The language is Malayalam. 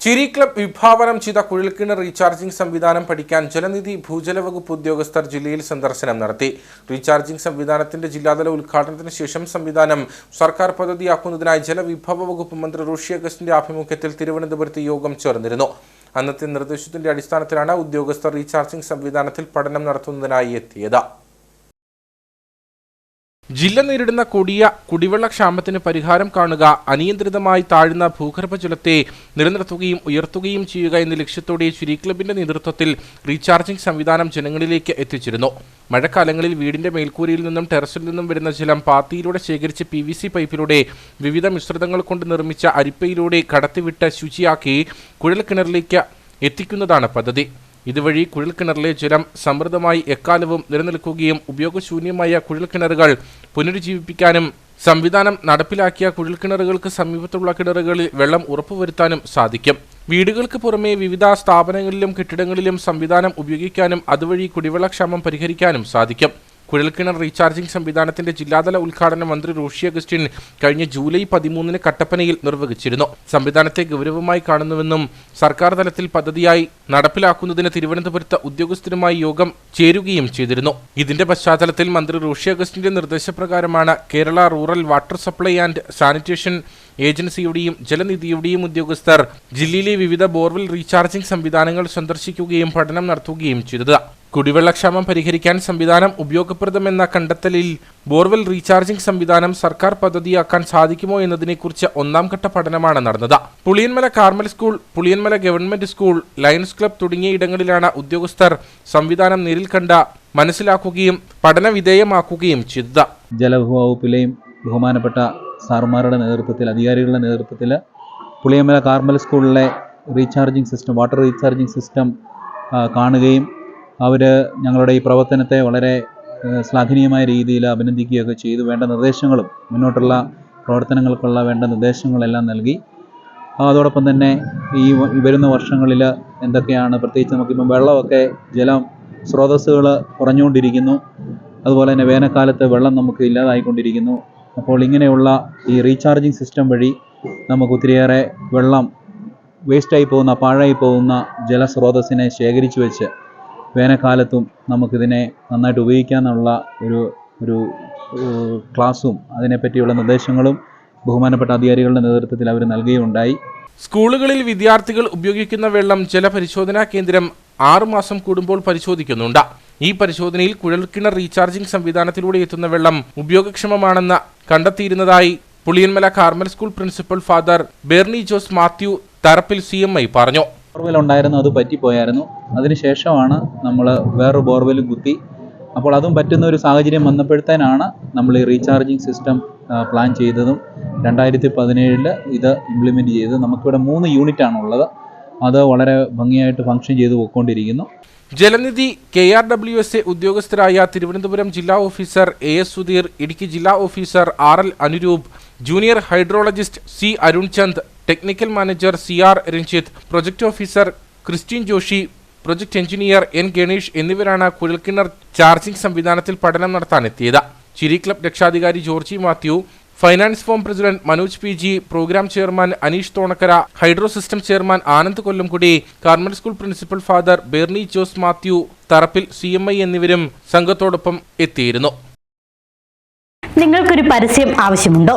ചിരി ക്ലബ് വിഭാവനം ചെയ്ത കുഴൽക്കിണർ റീചാർജിംഗ് സംവിധാനം പഠിക്കാൻ ജലനിധി ഭൂജല വകുപ്പ് ഉദ്യോഗസ്ഥർ ജില്ലയിൽ സന്ദർശനം നടത്തി. റീചാർജിംഗ് സംവിധാനത്തിന്റെ ജില്ലാതല ഉദ്ഘാടനത്തിന് ശേഷം സംവിധാനം സർക്കാർ പദ്ധതിയാക്കുന്നതിനായി ജലവിഭവ വകുപ്പ് മന്ത്രി ഋഷി അഗസ്റ്റിന്റെ ആഭിമുഖ്യത്തിൽ തിരുവനന്തപുരത്ത് യോഗം ചേർന്നിരുന്നു. അന്നത്തെ നിർദ്ദേശത്തിന്റെ അടിസ്ഥാനത്തിലാണ് ഉദ്യോഗസ്ഥർ റീചാർജിംഗ് സംവിധാനത്തിൽ പഠനം നടത്തുന്നതിനായി എത്തിയത്. ജില്ല നേരിടുന്ന കൊടിയ കുടിവെള്ള ക്ഷാമത്തിന് പരിഹാരം കാണുക അനിയന്ത്രിതമായി താഴ്ന്ന ഭൂഗർഭജലത്തെ നിലനിർത്തുകയും ഉയർത്തുകയും ചെയ്യുക എന്ന ലക്ഷ്യത്തോടെ ചുരി ക്ലബിന്റെ നേതൃത്വത്തിൽ റീചാർജിംഗ് സംവിധാനം ജനങ്ങളിലേക്ക് എത്തിച്ചിരുന്നു. മഴക്കാലങ്ങളിൽ വീടിന്റെ മേൽക്കൂരയിൽ നിന്നും ടെറസിൽ നിന്നും വരുന്ന ജലം പാത്തിയിലൂടെ ശേഖരിച്ച് പി വി സി പൈപ്പിലൂടെ വിവിധ മിശ്രിതങ്ങൾ കൊണ്ട് നിർമ്മിച്ച അരിപ്പയിലൂടെ കടത്തിവിട്ട് ശുചിയാക്കി കുഴൽക്കിണറിലേക്ക് എത്തിക്കുന്നതാണ് പദ്ധതി. ഇതുവഴി കുഴൽക്കിണറിലെ ജലം സമൃദ്ധമായി എക്കാലവും നിലനിൽക്കുകയും ഉപയോഗശൂന്യമായ കുഴൽക്കിണറുകൾ പുനരുജ്ജീവിപ്പിക്കാനും സംവിധാനം നടപ്പിലാക്കിയ കുഴൽക്കിണറുകൾക്ക് സമീപത്തുള്ള കിണറുകളിൽ വെള്ളം ഉറപ്പുവരുത്താനും സാധിക്കും. വീടുകൾക്ക് പുറമെ വിവിധ സ്ഥാപനങ്ങളിലും കെട്ടിടങ്ങളിലും സംവിധാനം ഉപയോഗിക്കാനും അതുവഴി കുടിവെള്ളക്ഷാമം പരിഹരിക്കാനും സാധിക്കും. കുഴൽക്കിണർ റീചാർജിംഗ് സംവിധാനത്തിന്റെ ജില്ലാതല ഉദ്ഘാടനം മന്ത്രി റോഷി അഗസ്റ്റിൻ കഴിഞ്ഞ ജൂലൈ പതിമൂന്നിന് കട്ടപ്പനയിൽ നിർവഹിച്ചിരുന്നു. സംവിധാനത്തെ ഗൗരവമായി കാണുന്നുവെന്നും സർക്കാർ തലത്തിൽ പദ്ധതിയായി നടപ്പിലാക്കുന്നതിന് തിരുവനന്തപുരത്ത് ഉദ്യോഗസ്ഥരുമായി യോഗം ചേരുകയും ചെയ്തിരുന്നു. ഇതിന്റെ പശ്ചാത്തലത്തിൽ മന്ത്രി റോഷി അഗസ്റ്റിന്റെ നിർദ്ദേശപ്രകാരമാണ് Kerala rural water supply and sanitation ഏജൻസിയുടെയും ജലനിധിയുടെയും ഉദ്യോഗസ്ഥർ ജില്ലയിലെ വിവിധ ബോർവെൽ റീചാർജിംഗ് സംവിധാനങ്ങൾ സന്ദർശിക്കുകയും പഠനം നടത്തുകയും ചെയ്തത്. കുടിവെള്ളക്ഷാമം പരിഹരിക്കാൻ സംവിധാനം ഉപയോഗപ്രദമെന്ന കണ്ടെത്തലിൽ ബോർവെൽ റീചാർജിംഗ് സംവിധാനം സർക്കാർ പദ്ധതിയാക്കാൻ സാധിക്കുമോ എന്നതിനെക്കുറിച്ച് ഒന്നാം ഘട്ട പഠനമാണ് നടന്നത്. Puliyanmala Carmel school Puliyanmala government school Lions Club തുടങ്ങിയ ഇടങ്ങളിലാണ് ഉദ്യോഗസ്ഥർ സംവിധാനം നേരിൽ കണ്ട മനസ്സിലാക്കുകയും പഠനവിധേയമാക്കുകയും ചെയ്തത്. ജലവകുപ്പിലെയും ബഹുമാനപ്പെട്ട സാർമാരുടെ നേതൃത്വത്തിൽ അധികാരികളുടെ നേതൃത്വത്തിൽ പുളിയമ്മല കാർമൽ സ്കൂളിലെ recharging system water recharging system കാണുകയും അവർ ഞങ്ങളുടെ ഈ പ്രവർത്തനത്തെ വളരെ ശ്ലാഘനീയമായ രീതിയിൽ അഭിനന്ദിക്കുകയൊക്കെ ചെയ്തു. വേണ്ട നിർദ്ദേശങ്ങളും മുന്നോട്ടുള്ള പ്രവർത്തനങ്ങൾക്കുള്ള വേണ്ട നിർദ്ദേശങ്ങളെല്ലാം നൽകി. അതോടൊപ്പം തന്നെ ഈ വരുന്ന വർഷങ്ങളിൽ എന്തൊക്കെയാണ് പ്രത്യേകിച്ച് നമുക്കിപ്പം വെള്ളമൊക്കെ ജലം സ്രോതസ്സുകൾ കുറഞ്ഞുകൊണ്ടിരിക്കുന്നു. അതുപോലെ തന്നെ വേനൽക്കാലത്ത് വെള്ളം നമുക്ക് ഇല്ലാതായിക്കൊണ്ടിരിക്കുന്നു. അപ്പോൾ ഇങ്ങനെയുള്ള ഈ റീചാർജിങ് സിസ്റ്റം വഴി നമുക്ക് ഒത്തിരിയേറെ വെള്ളം വേസ്റ്റായി പോകുന്ന പാഴായി പോകുന്ന ജലസ്രോതസ്സിനെ ശേഖരിച്ചു വെച്ച് വേനൽക്കാലത്തും നമുക്കിതിനെ നന്നായിട്ട് ഉപയോഗിക്കാമെന്നുള്ള ഒരു ഒരു ക്ലാസ്സും അതിനെപ്പറ്റിയുള്ള നിർദ്ദേശങ്ങളും ബഹുമാനപ്പെട്ട അധികാരികളുടെ നേതൃത്വത്തിൽ അവർ നൽകുകയുണ്ടായി. സ്കൂളുകളിൽ വിദ്യാർത്ഥികൾ ഉപയോഗിക്കുന്ന വെള്ളം ജലപരിശോധനാ കേന്ദ്രം ആറുമാസം കൂടുമ്പോൾ പരിശോധിക്കുന്നുണ്ട്. ഈ പരിശോധനയിൽ കുഴൽക്കിണർ റീചാർജിംഗ് സംവിധാനത്തിലൂടെ എത്തുന്ന വെള്ളം ഉപയോഗക്ഷമമാണെന്ന് കണ്ടെത്തിയിരുന്നതായി Puliyanmala Carmel school principal Father Berni Jose Mathew Tharappil C പറഞ്ഞു. ബോർവെൽ ഉണ്ടായിരുന്നു അത് പറ്റിപ്പോയായിരുന്നു. അതിനുശേഷമാണ് നമ്മൾ വേറൊരു ബോർവെൽ കുത്തി. അപ്പോൾ അതും പറ്റുന്ന ഒരു സാഹചര്യം വന്നപ്പോഴത്തേനാണ് നമ്മൾ ഈ റീചാർജിങ് സിസ്റ്റം പ്ലാൻ ചെയ്തതും രണ്ടായിരത്തി പതിനേഴിൽ ഇത് ഇംപ്ലിമെന്റ് ചെയ്തത് നമുക്കിവിടെ മൂന്ന് യൂണിറ്റ് ഉള്ളത് അത് വളരെ ഭംഗിയായിട്ട് ഫങ്ഷൻ ചെയ്ത് പോയിക്കൊണ്ടിരിക്കുന്നു. Jalanidhi K R W S A ഉദ്യോഗസ്ഥരായ Thiruvananthapuram ജില്ലാ officer A S Sudheer Idukki ജില്ലാ officer R L Anuroop junior hydrologist C Arun Chand technical manager C R Ranjith project officer Christeen Joshi project engineer N Ganesh എന്നിവരാണ് കുഴൽക്കിണർ ചാർജിംഗ് സംവിധാനത്തിൽ പഠനം നടത്താനെത്തിയത്. ചിരി ക്ലബ് രക്ഷാധികാരി Georgy Mathew finance form president Manoj P G programme chairman Aneesh Thonakkara hydro system chairman Anand Kollamkudi Carmel school principal Father Berni Jose Mathew Tharappil C M I എന്നിവരും സംഘത്തോടൊപ്പം എത്തിയിരുന്നു. നിങ്ങൾക്കൊരു പരസ്യം ആവശ്യമുണ്ടോ?